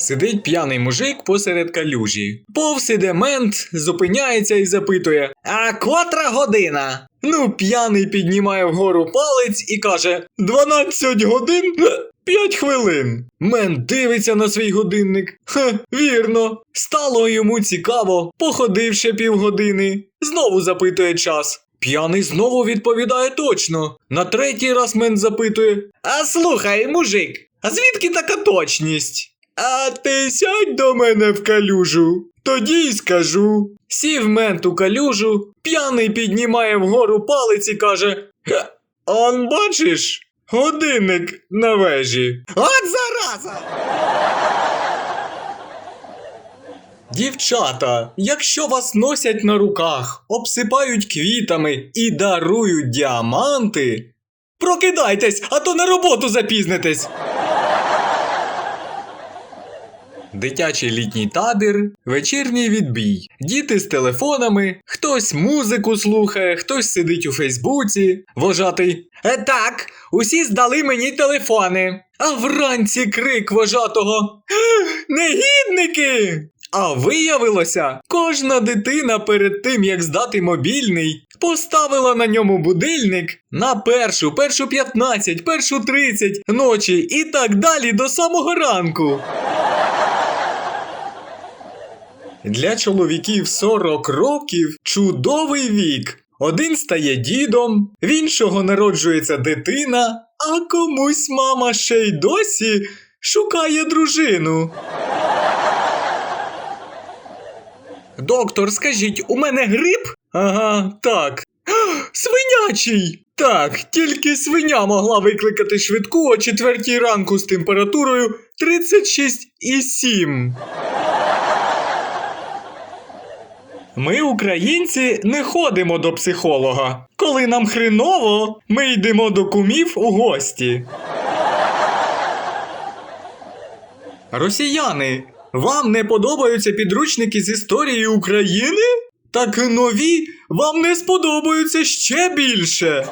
Сидить п'яний мужик посеред калюжі. Повз іде мент, зупиняється і запитує: А котра година? Ну, п'яний піднімає вгору палець і каже: 12 годин 5 хвилин. Мент дивиться на свій годинник. Хе, вірно. Стало йому цікаво, походив ще півгодини. Знову запитує час. П'яний знову відповідає точно. На третій раз мент запитує: А слухай, мужик, а звідки така точність? А ти сядь до мене в калюжу, тоді й скажу. Сів мент у калюжу, п'яний піднімає вгору палець і каже: «Ге, Он бачиш, годинник на вежі. От зараза! Дівчата, якщо вас носять на руках, обсипають квітами і дарують діаманти, прокидайтесь, а то на роботу запізнитесь. Дитячий літній табір, вечірній відбій. Діти з телефонами, хтось музику слухає, хтось сидить у Фейсбуці. Вожатий. Е, так, усі здали мені телефони. А вранці крик вожатого. Негідники! А виявилося, кожна дитина перед тим, як здати мобільний, поставила на ньому будильник на першу, першу 15, першу 30 ночі і так далі до самого ранку. Для чоловіків 40 років чудовий вік. Один стає дідом, в іншого народжується дитина, а комусь мама ще й досі шукає дружину. Доктор, скажіть, у мене грип? Ага, так. Свинячий! Так, тільки свиня могла викликати швидку о четвертій ранку з температурою 36,7. Ми, українці, не ходимо до психолога. Коли нам хреново, ми йдемо до кумів у гості. Росіяни, вам не подобаються підручники з історії України? Так нові вам не сподобаються ще більше.